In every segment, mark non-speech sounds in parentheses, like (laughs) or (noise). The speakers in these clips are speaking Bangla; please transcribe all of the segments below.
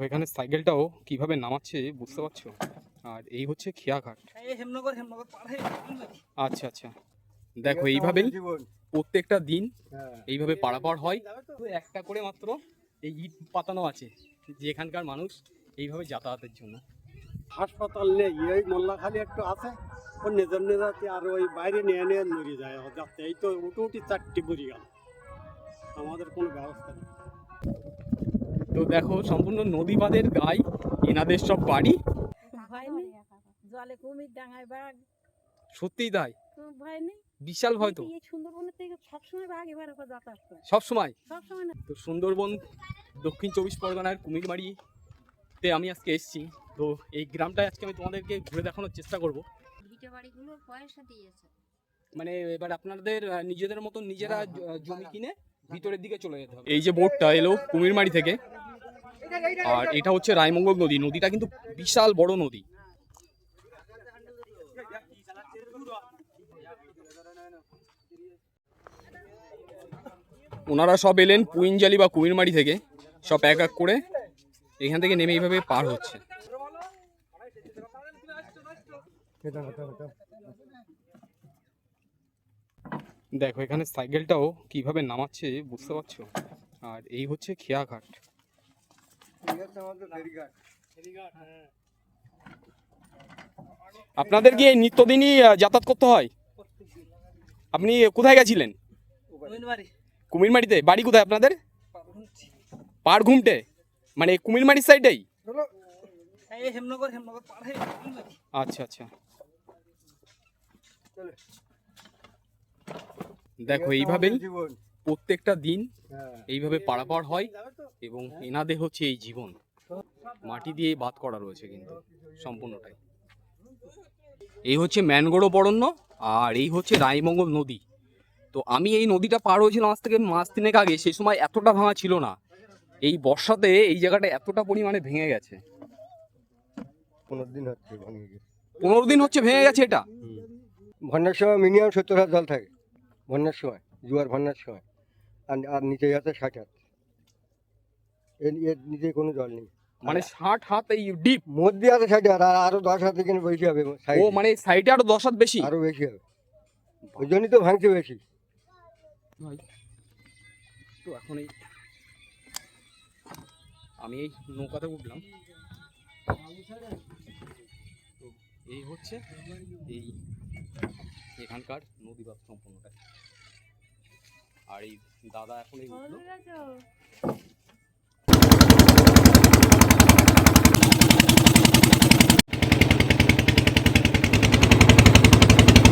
দেখো এখানে সাইকেলটাও কীভাবে নামাচ্ছে বুঝতে পারছ? আর এই হচ্ছে খেয়াঘাট। এই হেমনগর হেমনগর পার আচ্ছা আচ্ছা। দেখো এইভাবেই প্রত্যেকটা দিন হ্যাঁ। এইভাবে পারাপার হয়। একটা করে মাত্র এই ইট পাতানো আছে যে এখানকার মানুষ এইভাবে যাতায়াতের জন্য। হাসপাতাল নেই এই মোল্লাখালি একটু আছে। ও নিজের নেজাতে আর ওই বাইরে নিয়ে নিয়ে মরে যায়। যাচ্ছে এই তো উঠে উঠি চারটি মরে গেল। আমাদের কোনো ব্যবস্থা নেই। তো দেখো সম্পূর্ণ নদী বাঁধের গায়ে এনাদের সব বাড়ি। জলে কুমির ডাঙায় বাঘ। সত্যিই তাই? ভয় নেই বিশাল ভয় তো। সুন্দরবনের থেকে সবসময় বাঘ এবার যাতায়াত করে। সব সময় সবসময় তো সুন্দরবন দক্ষিণ চব্বিশ পরগনার কুমিরবাড়িতে আমি আজকে এসেছি। তো এই গ্রামটায় আজকে আমি তোমাদেরকে ঘুরে দেখানোর চেষ্টা করব। ভিটে বাড়িগুলো পয়সা দিয়েছে। মানে এবার আপনাদের নিজেদের মতন নিজেরা জমি কিনে ভিতরের দিকে চলে যেতে হবে। এই যে বোটটা এলো কুমিরমারি থেকে। আর এটা হচ্ছে রায়মঙ্গল নদী। নদীটা কিন্তু বিশাল বড় নদী। ওনারা সব এলেন পুইনজালি বা কুমিরমারি থেকে। সব এক এক করে এখান থেকে নেমে এইভাবে পার হচ্ছে। দেখো, এখানে সাইকেলটাও কীভাবে নামাচ্ছে বুঝতে পারছ? আর এই হচ্ছে খেয়াঘাট। আপনাদের কি এই নিত্যদিনই যাতায়াত করতে হয়? আপনি কোথায় গেছিলেন? কুমিরমারিতে? বাড়ি কোথায় আপনাদের? পাড় ঘুমটে মানে কুমিরমারির সাইডেই আচ্ছা আচ্ছা। দেখো এইভাবেই প্রত্যেকটা দিন হ্যাঁ। এইভাবে পারাপার হয় এবং এনাদের হচ্ছে এই জীবন। মাটি দিয়ে বাদ করা রয়েছে কিন্তু সম্পূর্ণটাই। এই হচ্ছে ম্যানগড়ো বরণ্য আর এই হচ্ছে রায়মঙ্গল নদী। তো আমি এই নদীটা পার হয়েছিলাম আজ থেকে মাস তিনেক আগে সেই সময় এতটা ভাঙা ছিল না। এই বর্ষাতে এই জায়গাটা এতটা পরিমাণে ভেঙে গেছে। পনেরো দিন হচ্ছে ভাঙিয়ে গেছে। পনেরো দিন হচ্ছে ভেঙে গেছে এটা? বন্যার সময় মিনিমাম সত্তর হাজার জল থাকে বন্যার সময় জুয়ার বন্যার সময়। আর আর নিচে আছে ষাট হাত। এর এর নিচে কোনো জল নেই। মানে ষাট হাত এই ডিপ মধ্যে আছে ষাট হাত আর আরও দশ হাত এখানে বেশি হবে ও মানে সাইডে আরও দশ হাত বেশি? আরও বেশি হবে। ওই জন্যই তো ভাঙছে বেশি। তো এখন এই আমি এই নৌকাতে উঠলাম। তো এই হচ্ছে এই এখানকার নদী নদীবাদ সম্পূর্ণটা আর এই দাদা এখন এই উঠল।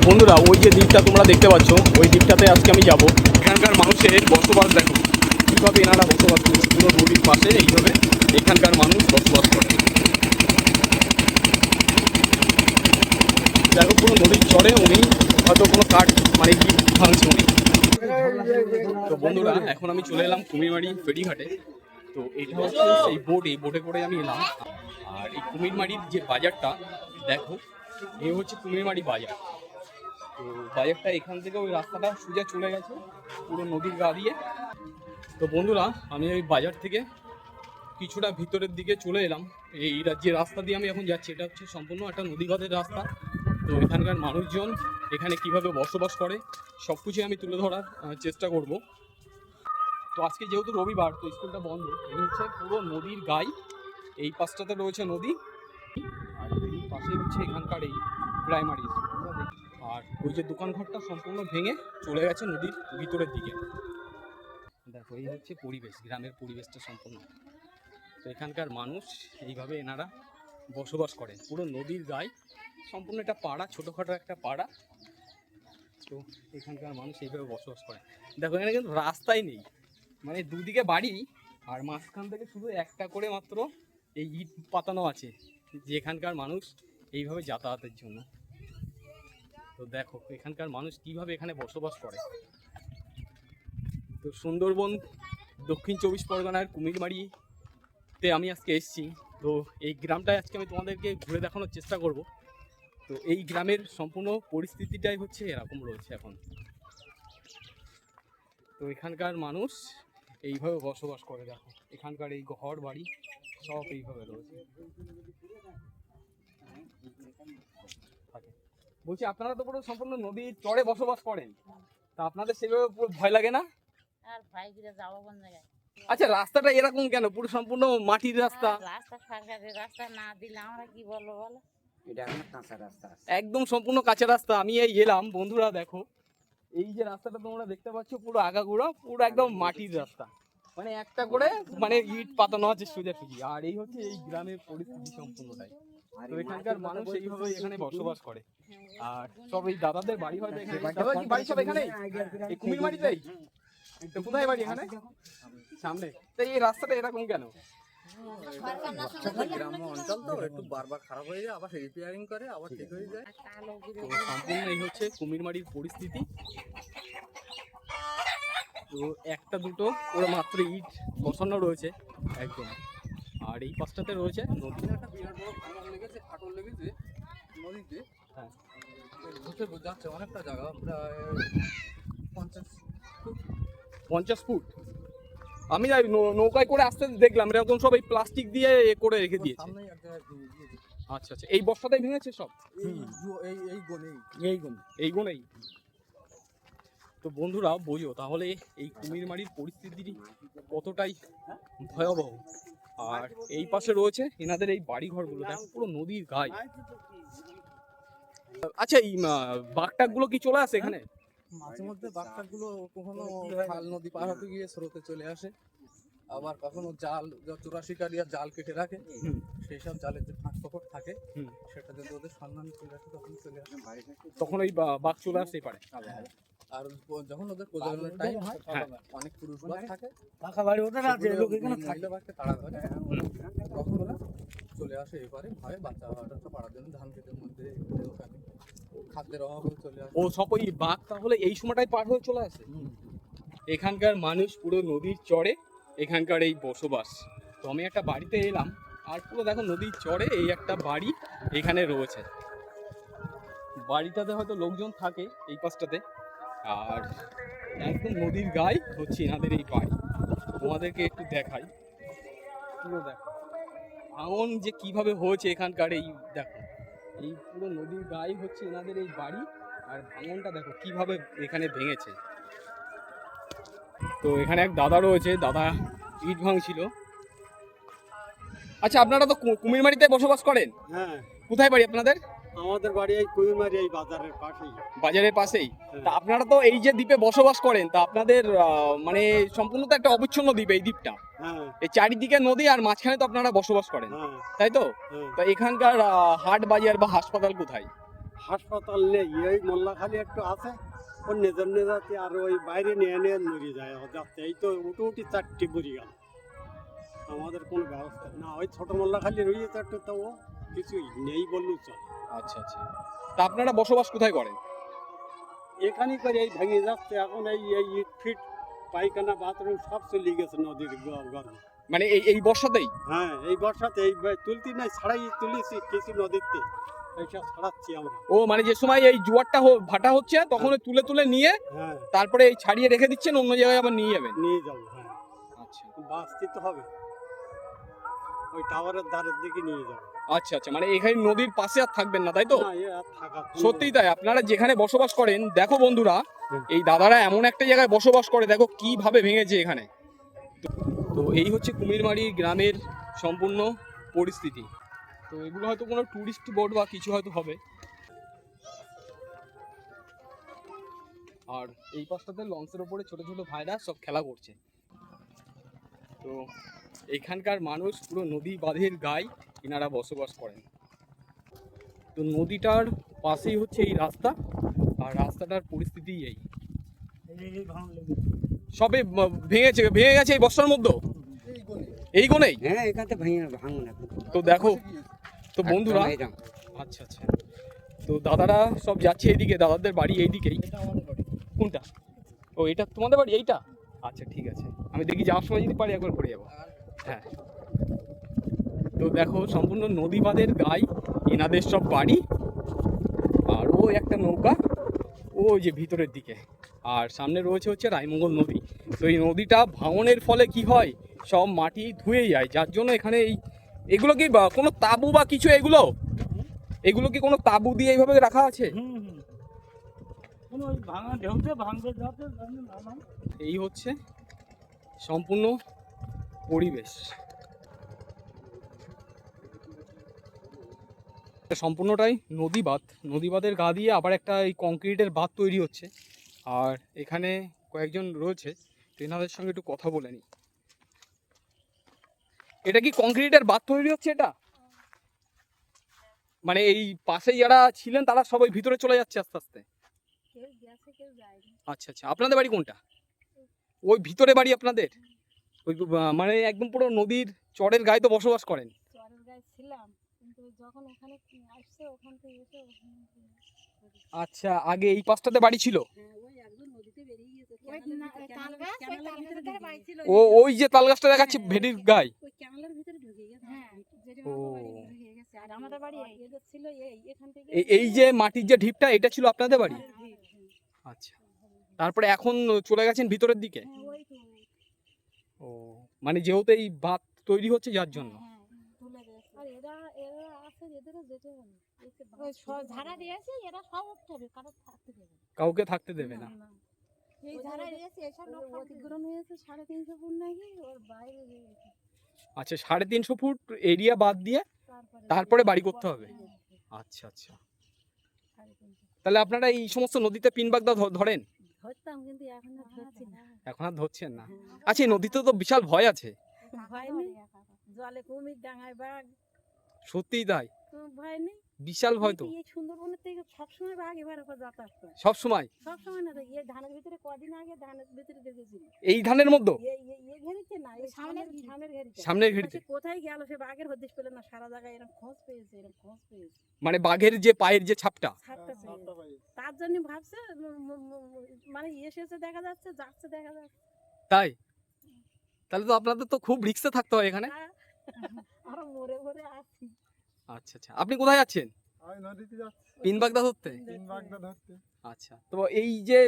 বন্ধুরা ওই যে দ্বীপটা তোমরা দেখতে পাচ্ছ ওই দ্বীপটাতে আজকে আমি যাব। এখানকার মানুষের বসবাস দেখো কীভাবে এনারা বসবাস করছে পুরো নদীর পাশে এইভাবে এখানকার মানুষ বসবাস করে। দেখো কোনো নদীর চরে উনি হয়তো কোনো কাঠ মানে কি ভাঙছে উনি। তো বন্ধুরা, এখন আমি চলে এলাম কুমিরমারি ফেরিঘাটে। তো এটা হচ্ছে সেই বোট এই বোটে করে আমি এলাম। আর এই কুমিরমারির যে বাজারটা, দেখো এই হচ্ছে কুমিরমারি বাজার। তো বাজারটা এখান থেকে ওই রাস্তাটা সোজা চলে গেছে, পুরো নদীর গা দিয়ে। তো বন্ধুরা, আমি ওই বাজার থেকে কিছুটা ভিতরের দিকে চলে এলাম। এই যে রাস্তা দিয়ে আমি এখন যাচ্ছি, এটা হচ্ছে সম্পূর্ণ একটা নদীঘাটের রাস্তা। তো এখানকার মানুষজন এখানে কীভাবে বসবাস করে সব কিছুই আমি তুলে ধরার চেষ্টা করব। তো আজকে যেহেতু রবিবার, তো স্কুলটা বন্ধ। এই হচ্ছে পুরো নদীর গায়ে এই পাশটাতে রয়েছে নদী। আর এই পাশে হচ্ছে এখানকার এই প্রাইমারি আর ওই যে দোকানঘরটা সম্পূর্ণ ভেঙে চলে গেছে নদীর ভিতরের দিকে। দেখো, এই হচ্ছে পরিবেশ, গ্রামের পরিবেশটা সম্পূর্ণ। তো এখানকার মানুষ এইভাবে এনারা বসবাস করে। পুরো নদীর গায়ে সম্পূর্ণ একটা পাড়া, ছোটোখাটো একটা পাড়া। তো এখানকার মানুষ এইভাবে বসবাস করে। দেখো, এখানে কিন্তু রাস্তাই নেই। মানে দুদিকে বাড়ি, আর মাঝখান থেকে শুধু একটা করে মাত্র এই ইট পাতানো আছে, যে এখানকার মানুষ এইভাবে যাতায়াতের জন্য। তো দেখো, এখানকার মানুষ কীভাবে এখানে বসবাস করে। তো সুন্দরবন, দক্ষিণ চব্বিশ পরগনার কুমিরমারিতে আমি আজকে এসেছি। তো এই গ্রামটায় আজকে আমি তোমাদেরকে ঘুরে দেখানোর চেষ্টা করব। তো এই গ্রামের সম্পূর্ণ পরিস্থিতিটাই হচ্ছে এরকম রয়েছে এখন। তো এখানকার মানুষ এইভাবে বসবাস করে দেখো। এখানকার এই ঘর বাড়ি সব এইভাবে রয়েছে। বলছি আপনারা তো পুরো সম্পূর্ণ নদীর চরে বসবাস করেন। তা আপনাদের সেভাবে পুরো ভয় লাগে না? আর কোন জায়গায়? আচ্ছা রাস্তাটা এরকম কেন? পুরো সম্পূর্ণ মাটির রাস্তা। রাস্তা সরকারের রাস্তা না দিলে আমরা কি বলব বলো? একদম সম্পূর্ণ কাঁচা রাস্তা আমি এই এলাম বন্ধুরা দেখো এই যে রাস্তাটা তোমরা দেখতে পাচ্ছ পুরো আগা আগাগোড়া পুরো একদম মাটির রাস্তা। মানে একটা করে মানে ইট পাতানো আছে সোজাসুজি আর এই হচ্ছে এই গ্রামের পরিস্থিতি সম্পূর্ণটাই। তো এখানকার মানুষ এইভাবে এখানে বসবাস করে। আর সব এই দাদাদের বাড়ি হয়তো এখানে। বাড়ি সব এখানে? এই কুমির বাড়িতেই কোথায় বাড়ি এখানে? সামনে। তো এই রাস্তাটা এরকম কেন? গ্রাম্য অঞ্চল তো একটু বারবার খারাপ হয়ে যায় আবার রিপেয়ারিং করে আবার ঠিক হয়ে যায় এই হচ্ছে কুমিরমারির পরিস্থিতি তো একটা দুটো। ওরা মাত্র ইট বসানো রয়েছে। একদম। আর এই পাশটাতে রয়েছে নদী একটা বিরাট লেগেছে হ্যাঁ। ঘুরতে যাচ্ছে অনেকটা জায়গা। প্রায় পঞ্চাশ পঞ্চাশ ফুট। আমি যাই নৌকায় করে আসতে দেখলাম এরকম সব এই প্লাস্টিক দিয়ে এ করে রেখে দিয়েছে। ভেঙে গিয়েছে আচ্ছা আচ্ছা এই বর্ষাতেই ভেঙেছে সব? এই গনেই। এই গুণেই তো বন্ধুরা বোঝো তাহলে এই কুমিরমারির পরিস্থিতি কতটাই ভয়াবহ? আর এই পাশে রয়েছে এনাদের এই বাড়ি ঘরগুলো দেখো পুরো নদীর গায়ে। আচ্ছা এই বাঘটাকগুলো কি চলে আসে এখানে? মাঝে মধ্যে বাচ্চাগুলো কখনো খাল নদী পার হতে গিয়ে স্রোতে চলে আসে। আবার কখনো জাল চোরা শিকারিয়া জাল কেটে রাখে সেই সব জালের যে ফাঁক ফোকর থাকে সেটা যদি ওদের সন্ধান চলে আসে তখন চলে আসে। তখন ওই বাঘ চলে আসতেই পারে। আর যখন ওদের প্রজননের টাইম হয় হ্যাঁ। অনেক পুরুষ বাঘ থাকে। পাকা বাড়ি ওদের আছে লোক এখানে থাকে। মহিলা বাঘকে তাড়া করে। তখন ওরা চলে আসে এবারে ভয়ে বাচ্চা পাড়ার জন্য ধান খেতের মধ্যে ওখানে। খাদ্যের অভাবে চলে আসে। ও সব ওই বাঘ তাহলে এই সময়টাই পার হয়ে চলে আসে? এখানকার মানুষ পুরো নদীর চরে এখানকার এই বসবাস। তো আমি একটা বাড়িতে এলাম আর পুরো দেখো নদীর চরে এই একটা বাড়ি এখানে রয়েছে। বাড়িটাতে হয়তো লোকজন থাকে এই পাশটাতে আর একদম নদীর গায়ে হচ্ছে এনাদের এই বাড়ি। তোমাদেরকে একটু দেখাই। পুরো দেখো। ভাঙন যে কীভাবে হয়েছে এখানকার এই দেখো। এই পুরো নদীর গায়ে হচ্ছে এনাদের এই বাড়ি। আর ভাঙনটা দেখো কীভাবে এখানে ভেঙেছে। তো এখানে এক দাদা রয়েছে দাদা ইট ভাঙছিল। আচ্ছা আপনারা তো কুমিরমারিতে বসবাস করেন? হ্যাঁ। কোথায় বাড়ি আপনাদের? আমাদের বাড়ি এই কুইমারি এই বাজারের পাশেই। বাজারের পাশেই? হ্যাঁ। তা আপনারা তো এই যে দ্বীপে বসবাস করেন তা আপনাদের আহ, মানে সম্পূর্ণ তো একটা অবিচ্ছিন্ন দ্বীপ এই দ্বীপটা। হ্যাঁ। এই চারিদিকে নদী আর মাঝখানে তো আপনারা বসবাস করেন হ্যাঁ। তাই তো? হ্যাঁ। তা এখানকার আহ, হাট বাজার বা হাসপাতাল কোথায়? হাসপাতাল নেই এই মোল্লাখালি একটু আছে। ওর নিজের নেজাতে আর ওই বাইরে নিয়ে নিয়ে মরে যায় ও যাচ্ছে। এই তো উঠে উঠি চারটি বুড়ি গেল। আমাদের কোনো ব্যবস্থা না ওই ছোট মোল্লাখালি রয়েছে একটু তো ও কিছুই নেই বললেও চলে। আচ্ছা আচ্ছা। তা আপনারা বসবাস কোথায় করেন? এখানেই করে এই ভেঙে যাচ্ছে এখন এই এই ইট ফিট পায়খানা বাথরুম সব চলে গেছে নদীর গর্ভে মানে এই এই বর্ষাতেই? হ্যাঁ এই বর্ষাতে এই তুলতি নাই ছাড়াই তুলেছি কিছু নদীতে। এইসব ছাড়াচ্ছি আমরা। ও মানে যে সময় এই জোয়ারটা ভাটা হচ্ছে তখন তুলে তুলে নিয়ে হ্যাঁ। তারপরে এই ছাড়িয়ে রেখে দিচ্ছেন অন্য জায়গায় আবার নিয়ে যাবেন? নিয়ে যাব হ্যাঁ। আচ্ছা। বাঁচতে তো হবে। ওই টাওয়ারের ধারের দিকে নিয়ে যাব। আচ্ছা আচ্ছা মানে এখানে নদীর পাশে আর থাকবেন না তাই তো? সত্যিই তাই আপনারা যেখানে বসবাস করেন দেখো বন্ধুরা এই দাদারা এমন একটা জায়গায় বসবাস করে দেখো কীভাবে ভেঙেছে এখানে। তো- এই হচ্ছে কুমিরমারি গ্রামের সম্পূর্ণ পরিস্থিতি। তো এগুলো হয়তো কোনো টুরিস্ট বোর্ড বা কিছু হয়তো হবে। আর এই পাশটাতে লঞ্চের ওপরে ছোট ছোট ভাইরা সব খেলা করছে। তো এখানকার মানুষ পুরো নদী বাঁধের গায়ে এনারা বসবাস করেন। তো নদীটার পাশেই হচ্ছে এই রাস্তা আর রাস্তাটার পরিস্থিতি এই। সবে ভেঙেছে ভেঙে গেছে এই বস্তার মধ্যে? এই গনে হ্যাঁ এখানে ভেঙে ভাঙুন তো দেখো তো বন্ধুরা। আচ্ছা আচ্ছা। তো দাদারা সব যাচ্ছে এইদিকে দাদাদের বাড়ি এইদিকেই। কোনটা? ও এটা তোমাদের বাড়ি? এইটা? আচ্ছা ঠিক আছে। আমি দেখি যাওয়ার সময় যদি পারি একবার ঘুরে যাব। হ্যাঁ। তো দেখো সম্পূর্ণ নদী বাঁধের গায়ে এনাদের সব বাড়ি আর ও একটা নৌকা ও যে ভিতরের দিকে আর সামনে রয়েছে হচ্ছে রায়মঙ্গল নদী। তো এই নদীটা ভাঙনের ফলে কি হয় সব মাটি ধুয়ে যায় যার জন্য এখানে এই এগুলো কি কোনো তাবু বা কিছু এগুলো? এগুলো কি কোনো তাবু দিয়ে এইভাবে রাখা আছে। এই হচ্ছে সম্পূর্ণ পরিবেশ। সম্পূর্ণটাই নদী বাঁধ নদী বাঁধের গা দিয়ে আবার একটা এই কংক্রিটের বাঁধ তৈরি হচ্ছে। আর এখানে কয়েকজন রয়েছে। তেনাদের সঙ্গে একটু কথা বলে নিই। এটা কি কংক্রিটের বাঁধ তৈরি হচ্ছে এটা? মানে এই পাশে যারা ছিলেন তারা সবাই ভিতরে চলে যাচ্ছে আস্তে আস্তে? আচ্ছা আচ্ছা। আপনাদের বাড়ি কোনটা? ওই ভিতরে বাড়ি আপনাদের? মানে একদম পুরো নদীর চরের গায়ে তো বসবাস করেন। চরের গায়ে ছিলাম কিন্তু যখন ওখানে আসছে ওখান থেকে এসে আচ্ছা আগে এই পাশটাতে বাড়ি ছিল? হ্যাঁ। ও ওই যে তাল গাছটা দেখাচ্ছে ভেটির গায়ে। ওই ক্যামেলার ভিতরে ঢুকে গেছে হ্যাঁ, বাড়ি এদের ছিল এই এখান থেকে এই- এই যে মাটির যে ঢিপটা এটা ছিল আপনাদের বাড়ি? আচ্ছা। তারপরে এখন চলে গেছেন ভিতরের দিকে? হ্যাঁ ও মানে যেহেতু এই বাঁধ তৈরি হচ্ছে যার জন্য। হ্যাঁ তুলে গেছে আর এরা এরা আছে এদেরও যেতে হবে। না এসে বাঁশ ওই সব তুলে ঝাড়া দিয়েছে এরা সব উঠতে হবে কারও থাকতে দেবে কাউকে থাকতে দেবে না। না, না। এই ঝাড়া দিয়েছে এসব লোক ওদের থাকতে দেবে না। অতিক্রম হয়েছে সাড়ে তিনশো ফুট নাকি ওর বাইরে আচ্ছা সাড়ে তিনশো ফুট এরিয়া বাদ দিয়ে তারপরে তারপরে বাড়ি করতে হবে? আচ্ছা আচ্ছা। তাহলে আপনারা এই সমস্ত নদীতে পিন বাগদা ধ- ধরেন? ধরতাম কিন্তু এখন আর ধরছি না। এখন আর ধরছেন না? হ্যাঁ। আচ্ছা নদীতে তো বিশাল ভয় আছে। ভয় নেই। জলে কুমির ডাঙায় বাঘ। সত্যিই তাই। ভয় নেই? বিশাল ভয় তো। এই সুন্দরবনের থেকে সবসময় বাঘ এবার ওপর যাতায়াত করে। সব সময় সবসময় না এই ধানের ভিতরে কদিন আগে ধানের ভিতরে দেখেছিল এই ধানের মধ্যে? ঘেরিতে না এই সামনের সামনের ঘেরিতে। সামনের কোথায় গেল সে বাঘের হদিশ পেলে না সারা জায়গায় এরকম খোঁজ পেয়েছে এরকম খোঁজ পেয়েছে। মানে বাঘের যে পায়ের যে ছাপটা? ছাপটা তার জন্য ভাবছে মানে এসেছে দেখা যাচ্ছে যাচ্ছে দেখা যাচ্ছে। তাই? তাহলে তো আপনাদের তো খুব রিক্সে থাকতে হয় এখানে। তা আমরা মরে মরে আছি। আচ্ছা আচ্ছা। আপনি কোথায় যাচ্ছেন আমি নদীতে যাচ্ছি। পিন বাগদা ধরতে? বাগদা ধরতে। আচ্ছা তো এই যে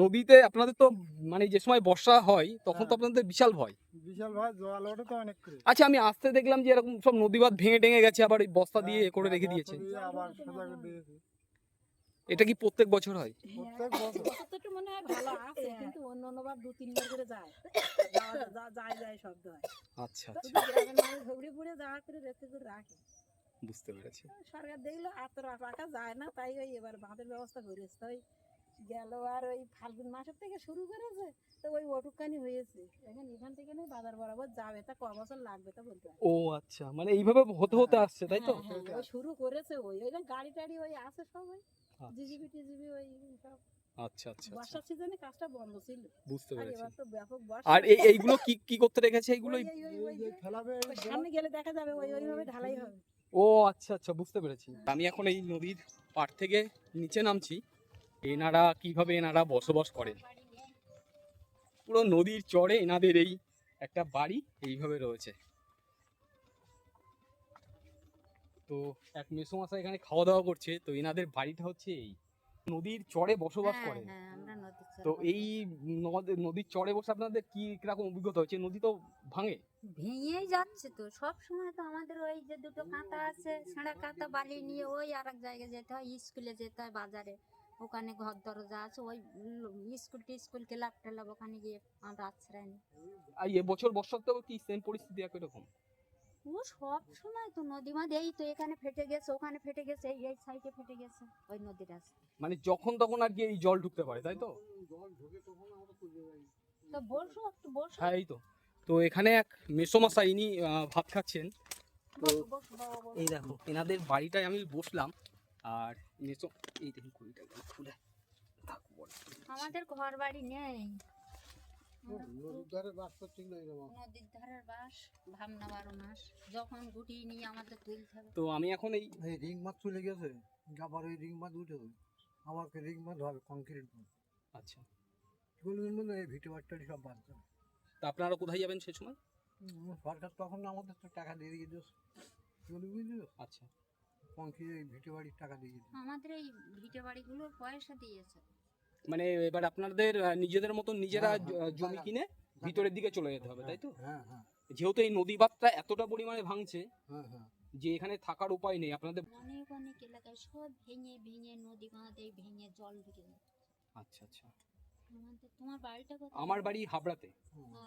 নদীতে আপনাদের তো মানে যে সময় বর্ষা হয় তখন তো হ্যাঁ। আপনাদের বিশাল ভয়। বিশাল ভাই জল ওঠে তো অনেক করে। আচ্ছা আমি আসতে দেখলাম যে এরকম সব নদী বাঁধ ভেঙে টেঙে গেছে আবার এই বস্তা দিয়ে এ করে রেখে দিয়েছে। আবার সোজা করে দিয়েছে। এটা কি প্রত্যেক বছর হয়? প্রত্যেক বছর। বছর তো একটু মনে হয় ভালো আছে কিন্তু অন্য অন্যবার দু তিনবার করে যায়। যায় যায় শব্দ হয়। আচ্ছা আচ্ছা। শুধু গ্রামের মানুষ ঘুরে ঘুরে যাওয়া করে রেখে করে রাখে। বুঝতে পেরেছি। সরকার দেখল আর তো রাখা যায় না তাই ওই এবার বাঁধের ব্যবস্থা করেছে। গেল আর ওই ফাল্গুন মাসের থেকে শুরু করেছে তো ওই হয়েছে। এখন এখান থেকে নেই বাজার বরাবর যাবে তা ক বছর লাগবে তা বলতে ও আচ্ছা মানে এইভাবে হতে হতে আসছে তাই তো? হ্যাঁ, হ্যাঁ, ওই শুরু করেছে ওই ওই গাড়ি টাড়ি ওই আছে সবাই। জিজিবি টিজিবি ওই সব আচ্ছা আচ্ছা আচ্ছা। বর্ষার সিজনে কাজটা বন্ধ ছিল। বুঝতে পেরেছি। তো ব্যাপক বর্ষা। আর এই এইগুলো কি কি করতে রেখেছে এইগুলো? সামনে গেলে দেখা যাবে ওই ওইভাবে ঢালাই হবে। ও আচ্ছা আচ্ছা বুঝতে পেরেছি। আমি এখন এই নদীর পাড় থেকে নিচে নামছি। এনারা কীভাবে এনারা বসবাস করেন? পুরো নদীর চরে এনাদের এই একটা বাড়ি এইভাবে রয়েছে। তো এক মেসোমশা এখানে খাওয়া দাওয়া করছে তো এনাদের বাড়িটা হচ্ছে এই নদীর চরে বসবাস হ্যাঁ, করেন হ্যাঁ, তো এই নদীর চরে বসে আপনাদের কি কীরকম অভিজ্ঞতা হচ্ছে? নদী তো ভাঙে। ভেঙেই যাচ্ছে তো সব সময় তো আমাদের ওই যে দুটো কাঁটা আছে ছেঁড়া কাঁটা বালি নিয়ে ওই আর এক জায়গায় যেতে হয় স্কুলে যেতে হয় বাজারে। ওখানে ঘর দরজা আছে ওই স্কুল টিস্কুল ক্লাব টেলাব ওখানে গিয়ে আমরা আশ্রয় নিই। আর এবছর বর্ষাতেও কি সেম পরিস্থিতি একই রকম? ও সব সময় তো নদী মাঝে এই তো এখানে ফেটে গেছে ওখানে ফেটে গেছে এই এই সাইডে ফেটে গেছে ওই নদীর রাস্তা। মানে যখন তখন আর কি এই জল ঢুকতে পারে তাই তো? তো বসো একটু বসো। হ্যাঁ এই তো। তো এখানে এক মেসোমশাই ইনি ভাত খাচ্ছেন। তো। এই দেখো এনাদের বাড়িটায় আমি বসলাম আর মেসো এই দেখুন কুড়িটা খুলে। আমাদের ঘর বাড়ি নেই। নদীর ধারে বাস করছি না নদীর ধারের বাস ভাবনা বারো মাস। যখন গুটিয়ে নিয়ে আমাদের তুলতে হবে। তো আমি এখন এই এই রিং মাছ চলে গেছে। আবার ওই রিং মাছ উঠেছে আমাকে রিং মাছ হবে কংক্রিট আচ্ছা। এগুলোর মধ্যে এই ভিটে বাট্টারি সব বাদ দেবে তা আপনারা কোথায় যাবেন সে সময়? সরকার তখন আমাদের তো টাকা দিয়ে দিয়ে দিয়েছে। বুঝলি আচ্ছা। কংক্রিট এই ভিটে বাড়ির টাকা দিয়ে দিয়েছে। আমাদের এই ভিটে বাড়িগুলোর পয়সা দিয়েছে। মানে এবার আপনাদের নিজেদের মতন নিজেরা হ্যাঁ, হ্যাঁ, জমি কিনে ভিতরের দিকে চলে যেতে হবে তাই তো? হ্যাঁ হ্যাঁ যেহেতু এই নদী বাঁধটা এতটা পরিমাণে ভাঙছে হ্যাঁ হ্যাঁ। যে এখানে থাকার উপায় নেই আপনাদের অনেক অনেক এলাকায় সব ভেঙে ভেঙে নদী বাঁধে ভেঙে জল ঢুকে আচ্ছা আচ্ছা। তোমার বাড়িটা আমার বাড়ি হাবড়াতে।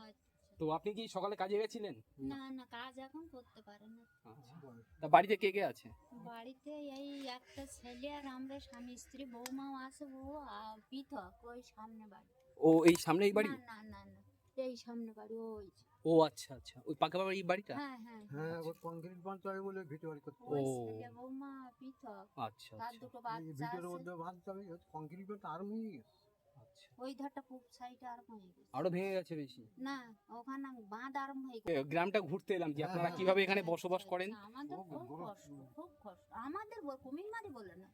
আচ্ছা। তো আপনি কি সকালে কাজে গেছিলেন? না না কাজ এখন করতে পারে না। আচ্ছা। তা বাড়িতে কে কে আছে? বাড়িতে এই একটা ছেলে আর আমরা স্বামী স্ত্রী বৌমাও আছে বউ আর পৃথক ওই সামনে বাড়ি। ও এই সামনে এই বাড়ি? না না না এই সামনে বাড়ি ওই ও আচ্ছা আচ্ছা। ওই পাকা বাড়ি বাড়িটা? হ্যাঁ হ্যাঁ। হ্যাঁ ও কংক্রিট বাঁধতে হবে বলে ভিটে বাড়ি করতে ও। বৌমা পৃথক। আচ্ছা তার আচ্ছা। দুটো বাচ্চা ভিটের মধ্যে বাঁধতে হবে কংক্রিট বাঁধতে আরও হয়ে গেছে আচ্ছা ওই ধারটা পূব সাইডে আর হয়ে গেছে। আরও ভেঙে গেছে বেশি? না ওখানে বাঁধ আরম্ভ হয়ে গেছে। গ্রামটা ঘুরতে এলাম যে আপনারা হ্যাঁ, কীভাবে এখানে বসবাস করেন? আমাদের খুব কষ্ট খুব কষ্ট। আমাদের বল- কুমিরমারি বলে না।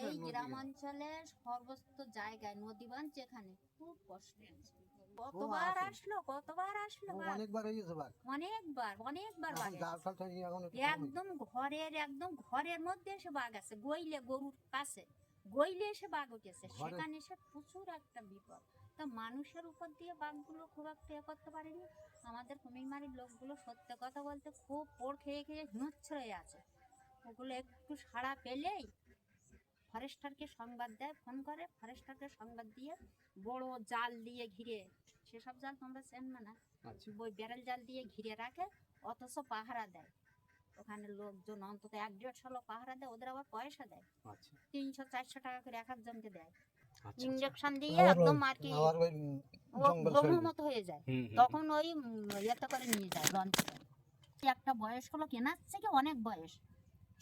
এই গ্রাম অঞ্চলে সর্বস্ত জায়গায় নদী বাঁধ যেখানে খুব কষ্ট কতবার আসলো কতবার আসলো অনেকবার হয়ে গেছে বাঘ। অনেকবার অনেকবার হয়েছে। একদম ঘরের একদম ঘরের মধ্যে এসে বাঘ আছে। গইলে গরুর পাশে গইলে এসে বাঘ উঠেছে। সেখানে এসে প্রচুর একটা বিপদ। তা মানুষের উপর দিয়ে বাঘগুলো খুব একটা এ করতে পারেনি। আমাদের কুমিরমারির লোকগুলো সত্যি কথা বলতে খুব পোড় খেয়ে খেয়ে হিমচ্ছয়ে আছে। ওগুলো একটু সাড়া পেলেই ফরেস্টারকে সংবাদ দেয় ফোন করে ফরেস্টারকে সংবাদ দিয়ে বড় জাল দিয়ে ঘিরে সেসব জাল তোমরা চেন না। আচ্ছা। ওই ব্যারেল জাল দিয়ে ঘিরে রাখে অথচ পাহারা দেয়। ওখানে লোকজন অন্তত এক দেড়শো লোক পাহারা দেয় ওদের আবার পয়সা দেয়। আচ্ছা। তিনশো চারশো টাকা করে এক একজনকে দেয়। আচ্ছা ইঞ্জেকশন দিয়ে একদম আর কি। মতো হয়ে যায়। তখন ওই ইয়েতে করে নিয়ে যায় লঞ্চে করে। একটা বয়স্ক লোক এনার থেকে অনেক বয়স।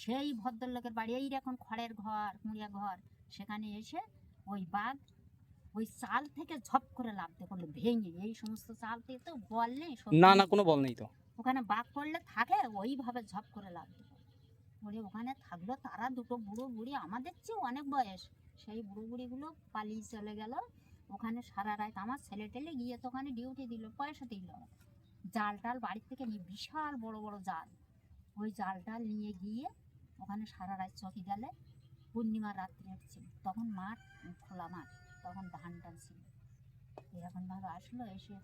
সেই ভদ্রলোকের বাড়ি এই এখন খড়ের ঘর মুড়িয়া ঘর সেখানে এসে ওই বাঘ ওই চাল থেকে ঝপ করে লাভতে করল ভেঙে। এই সমস্ত চাল থেকে তো বল নেই না না কোনো বল নেই তো। ওখানে বাঘ করলে থাকে, ওইভাবে ঝপ করে লাগবে পরে ওখানে থাকল তারা দুটো বুড়ো বুড়ি, আমাদের চেয়ে অনেক বয়স। সেই বুড়ো বুড়িগুলো পালিয়ে চলে গেল। ওখানে সারা রাত আমার ছেলে টেলে গিয়ে তো ওখানে ডিউটি দিল, পয়সা দিল। জাল টাল বাড়ির থেকে নিয়ে বিশাল বড় বড় জাল। ওই জাল টাল নিয়ে গিয়ে ওখানে সারা রাত চকি গেলে পূর্ণিমার রাত্রে ছিল তখন মাঠ খোলা মাঠ, তখন ধান টান ছিল। এরকমভাবে আসলো, এসে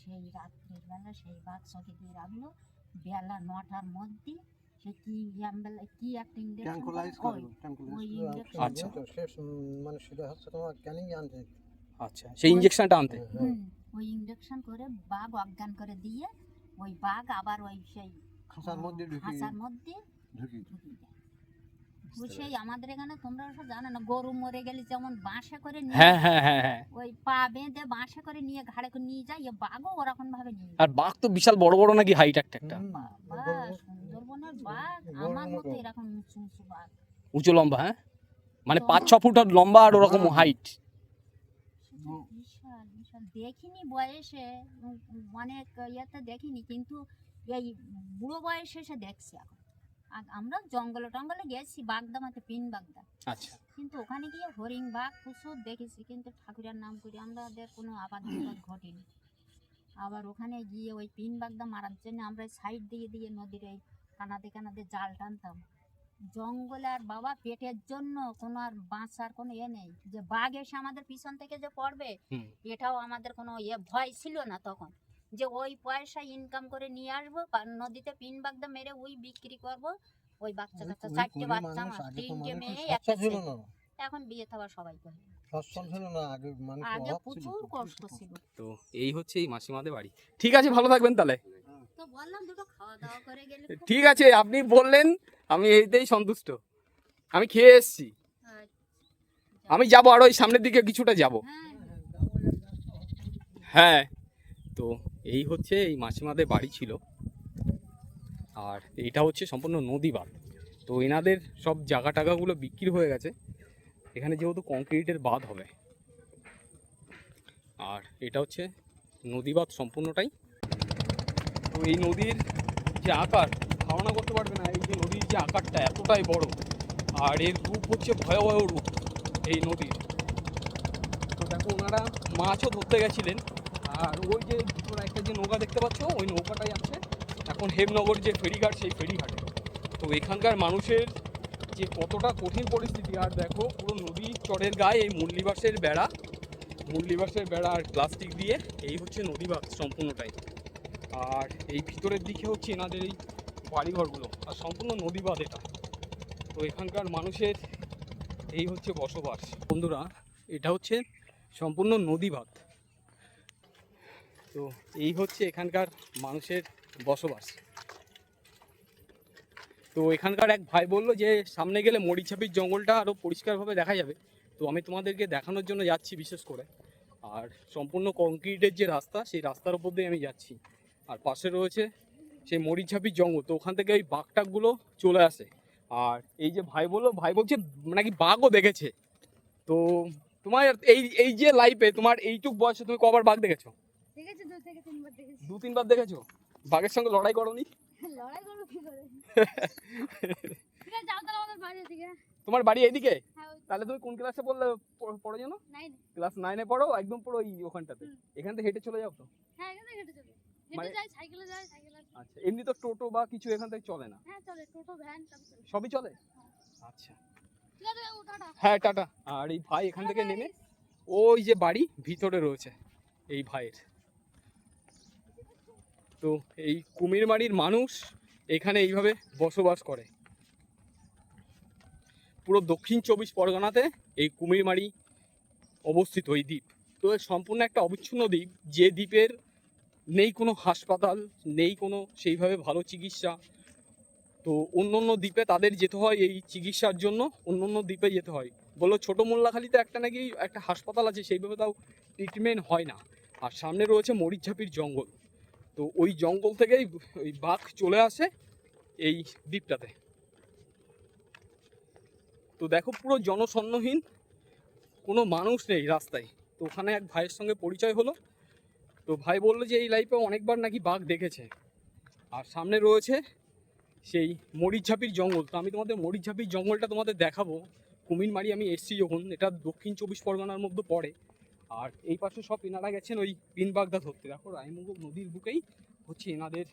সেই রাত্রের বেলা সেই বাঘ চকে দিয়ে রাখল। বেলা নটার মধ্যে সে কি অ্যাম্বেলা কি একটা ইঞ্জেকশন ওই আচ্ছা। তো শেষ মানে সেটা হচ্ছে তোমার ক্যানিং আনতে। আচ্ছা সেই ইঞ্জেকশনটা আনতে? হ্যাঁ, ওই ইঞ্জেকশন করে বাঘ অজ্ঞান করে দিয়ে ওই বাঘ আবার ওই সেই খাঁচার মধ্যে হাসার মধ্যে ঢুকিয়ে দেয় ওই সেই আমাদের এখানে তোমরা ওসব জানো না গরু মরে গেলে যেমন বাঁশে করে নিয়ে হ্যাঁ হ্যাঁ হ্যাঁ হ্যাঁ। ওই পা বেঁধে বাঁশে করে নিয়ে ঘাড়ে করে নিয়ে যায় বাঘও ওরকম ভাবে নিয়ে আর বাঘ তো বিশাল বড় বড় নাকি হাইট একটা একটা। সুন্দরবনের বাঘ আমার মতো। এরকম উঁচু উঁচু বাঘ। উঁচু লম্বা হ্যাঁ? মানে পাঁচ ছ ফুট আর লম্বা আর ওরকম হ্যাঁ। হাইট বিশাল বিশাল। দেখিনি বয়সে অনেক ইয়েতে দেখিনি কিন্তু এই বুড়ো বয়সে এসে দেখছি এখন। আর আমরা জঙ্গলে টঙ্গলে গেছি বাগদামাতে পিন বাগদা। আচ্ছা। কিন্তু ওখানে গিয়ে হরিণ বাঘ প্রচুর দেখেছি কিন্তু ঠাকুরের নাম করে আমাদের কোনো আবাদ বিবাদ ঘটেনি। আবার ওখানে গিয়ে ওই পিন বাগদা মারার জন্য আমরা সাইড দিয়ে দিয়ে নদীর এই কানাতে কানাতে জাল টানতাম। জঙ্গলে আর বাবা পেটের জন্য কোনো আর বাঁচার কোনো ইয়ে নেই। যে বাঘ এসে আমাদের পিছন থেকে যে পড়বে এটাও আমাদের কোনো ইয়ে ভয় ছিল না তখন। যে ওই পয়সা ইনকাম করে নিয়ে আসব নদীতে পিন বাগদা মেরে ওই বিক্রি করব। ওই বাচ্চা কাচ্চা চারটে বাচ্চা আমার তিনটে মেয়ে একটা ছেলে। এখন বিয়ে থাবা সবাই করে। আগে প্রচুর কষ্ট। ছিল। তো এই হচ্ছে এই মাসিমাদের বাড়ি। ঠিক আছে ভালো থাকবেন তাহলে। তো বললাম দুটো খাওয়া দাওয়া করে গেলে খুব ঠিক আছে আপনি বললেন আমি এইতেই সন্তুষ্ট। আমি খেয়ে এসেছি। আচ্ছা। আমি যাব আর ওই সামনের দিকে কিছুটা যাব। হ্যাঁ। হ্যাঁ তো এই হচ্ছে এই মাসিমাদের বাড়ি ছিল। আর এটা হচ্ছে সম্পূর্ণ নদী বাঁধ। তো এনাদের সব জায়গা টাগাগুলো বিক্রি হয়ে গেছে। এখানে যেহেতু কংক্রিটের বাঁধ হবে। আর এটা হচ্ছে নদী বাঁধ সম্পূর্ণটাই। তো এই নদীর যে আকার, ধারণা করতে পারবে না, এই যে নদীর যে আকারটা এতটাই বড়। আর এর রূপ হচ্ছে ভয়াবহ রূপ এই নদীর। তো দেখো, ওনারা মাছও ধরতে গেছিলেন। আর ওই যে তোরা একটা যে নৌকা দেখতে পাচ্ছ, ওই নৌকাটাই আছে। এখন হেমনগর যে ফেরিঘাট, সেই ফেরিঘাটে। তো এখানকার মানুষের যে কতটা কঠিন পরিস্থিতি, আর দেখো পুরো নদী চরের গায়ে এই মুরলিবাসের বেড়া। মুরলিবাসের বেড়া আর প্লাস্টিক দিয়ে এই হচ্ছে নদী বাঁধ সম্পূর্ণটাই। আর এই ভিতরের দিকে হচ্ছে এনাদের এই বাড়িঘরগুলো, আর সম্পূর্ণ নদী বাঁধ এটা। তো এখানকার মানুষের এই হচ্ছে বসবাস। বন্ধুরা, এটা হচ্ছে সম্পূর্ণ নদী বাঁধ তো এই হচ্ছে এখানকার মানুষের বসবাস। তো এখানকার এক ভাই বলল যে, সামনে গেলে মরিচাপির জঙ্গলটা আরও পরিষ্কারভাবে দেখা যাবে। তো আমি তোমাদেরকে দেখানোর জন্য যাচ্ছি বিশেষ করে। আর সম্পূর্ণ কংক্রিটের যে রাস্তা, সেই রাস্তার উপর দিয়ে আমি যাচ্ছি। আর পাশে রয়েছে সেই মরিচাপির জঙ্গল। তো ওখান থেকে ওই বাঘটাকগুলো চলে আসে। আর এই যে ভাই বলল, ভাই বলছে, নাকি বাঘও দেখেছে। তো তোমার এই এই যে লাইফে তোমার এইটুক বয়সে তুমি কবার বাঘ দেখেছ? দেখেছি? দু থেকে তিনবার দেখেছি। দু তিনবার দেখেছ? বাঘের সঙ্গে লড়াই করনি? (laughs) লড়াই করব কি করে? (laughs) ঠিক আছে যাও তাহলে আমাদের বাড়ি থেকে তোমার বাড়ি এইদিকে? হ্যাঁ তাহলে তুমি কোন ক্লাসে পড়লে পড়- নাইন। ক্লাস নাইনে পড়ো একদম পুরো ওই ওখানটাতে। এখান থেকে হেঁটে চলে যাও তো? হ্যাঁ এখানে হেঁটে চলে হেঁটে মানে-। আচ্ছা এমনি তো টোটো বা কিছু এখান থেকে চলে না? হ্যাঁ চলে টোটো ভ্যান সবই চলে। আচ্ছা। হ্যাঁ টাটা। আর এই ভাই এখান থেকে নেমে ওই যে বাড়ি ভিতরে রয়েছে এই ভাইয়ের। তো এই কুমিরমারির মানুষ এখানে এইভাবে বসবাস করে। পুরো দক্ষিণ চব্বিশ পরগনাতে এই কুমিরমারি অবস্থিত এই দ্বীপ। তো সম্পূর্ণ একটা অবিচ্ছিন্ন দ্বীপ। যে দ্বীপের নেই কোনো হাসপাতাল, নেই কোনো সেইভাবে ভালো চিকিৎসা। তো অন্য অন্য দ্বীপে তাদের যেতে হয় এই চিকিৎসার জন্য অন্য অন্য দ্বীপে যেতে হয়। বলল ছোটো মোল্লাখালীতে একটা নাকি একটা হাসপাতাল আছে, সেইভাবে তাও ট্রিটমেন্ট হয় না। আর সামনে রয়েছে মরিচঝাপির জঙ্গল। তো ওই জঙ্গল থেকেই ওই বাঘ চলে আসে এই দ্বীপটাতে। তো দেখো পুরো জনসন্নহীন কোনো মানুষ নেই রাস্তায়। তো ওখানে এক ভাইয়ের সঙ্গে পরিচয় হলো। তো ভাই বলল যে এই লাইফে অনেকবার নাকি বাঘ দেখেছে। আর সামনে রয়েছে সেই মরিচঝাপির জঙ্গল। তো আমি তোমাদের মরিচঝাপির জঙ্গলটা তোমাদের দেখাবো। কুমিরমারি আমি এসছি যখন, এটা দক্ষিণ চব্বিশ পরগনার মধ্যে পড়ে। আর এই পাশে সব এনারা গেছেন ওই পিনবাগদা ধরতে। দেখো রায়মঙ্গ নদীর বুকেই হচ্ছে এনাদের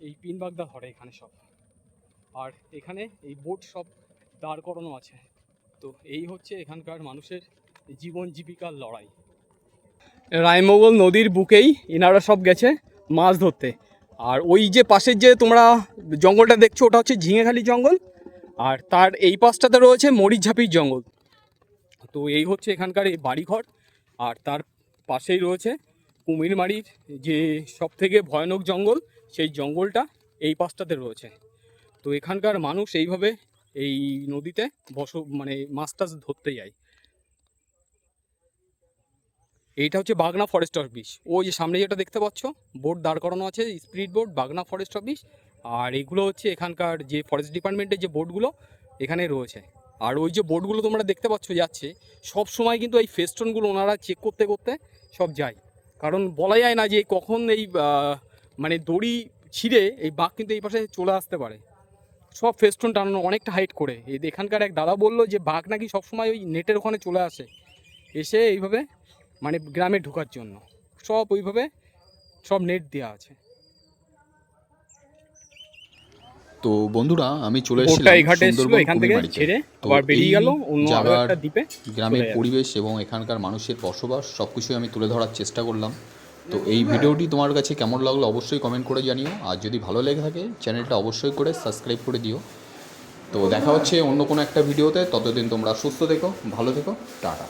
এই পিনবাগদা ধরে এখানে সব। আর এখানে এই বোট সব দাঁড় করানো আছে। তো এই হচ্ছে এখানকার মানুষের জীবন জীবিকার লড়াই। রায়মঙ্গল নদীর বুকেই এনারা সব গেছে মাছ ধরতে। আর ওই যে পাশের যে তোমরা জঙ্গলটা দেখছ, ওটা হচ্ছে ঝিঙেখালি জঙ্গল। আর তার এই পাশটাতে রয়েছে মরিচঝাপির জঙ্গল। তো এই হচ্ছে এখানকার এই বাড়িঘর। আর তার পাশেই রয়েছে কুমিরমারির যে সব থেকে ভয়ানক জঙ্গল, সেই জঙ্গলটা এই পাশটাতে রয়েছে। তো এখানকার মানুষ এইভাবে এই নদীতে বস মানে মাছ টাছ ধরতে যায়। এইটা হচ্ছে বাগনা ফরেস্ট অফিস। ওই যে সামনে যেটা দেখতে পাচ্ছ, বোর্ড দাঁড় করানো আছে speed board, Bagna forest office. আর এগুলো হচ্ছে এখানকার যে ফরেস্ট ডিপার্টমেন্টের যে বোর্ডগুলো, এখানে রয়েছে। আর ওই যে বোর্ডগুলো তোমরা দেখতে পাচ্ছ যাচ্ছে, সব সময় কিন্তু এই ফেস্টনগুলো ওনারা চেক করতে করতে সব যায়। কারণ বলা যায় না যে কখন এই মানে দড়ি ছিঁড়ে এই বাঘ কিন্তু এই পাশে চলে আসতে পারে। সব ফেস্টন টানানো অনেকটা হাইট করে। এই এখানকার এক দাদা বলল যে বাঘ নাকি সবসময় ওই নেটের ওখানে চলে আসে। এসে এইভাবে মানে গ্রামে ঢোকার জন্য। সব ওইভাবে সব নেট দেওয়া আছে। তো বন্ধুরা আমি চলে এসেছিলাম সুন্দরবন ছেড়ে আবার বেরিয়ে গেল অন্য একটা দ্বীপে গ্রামের পরিবেশ এবং এখানকার মানুষের বসবাস সব কিছুই আমি তুলে ধরার চেষ্টা করলাম। তো এই ভিডিওটি তোমার কাছে কেমন লাগল অবশ্যই কমেন্ট করে জানিও। আর যদি ভালো লেগে থাকে চ্যানেলটা অবশ্যই করে সাবস্ক্রাইব করে দিও। তো দেখা হচ্ছে অন্য কোনো একটা ভিডিওতে ততদিন তোমরা সুস্থ থেকো ভালো থেকো টাটা।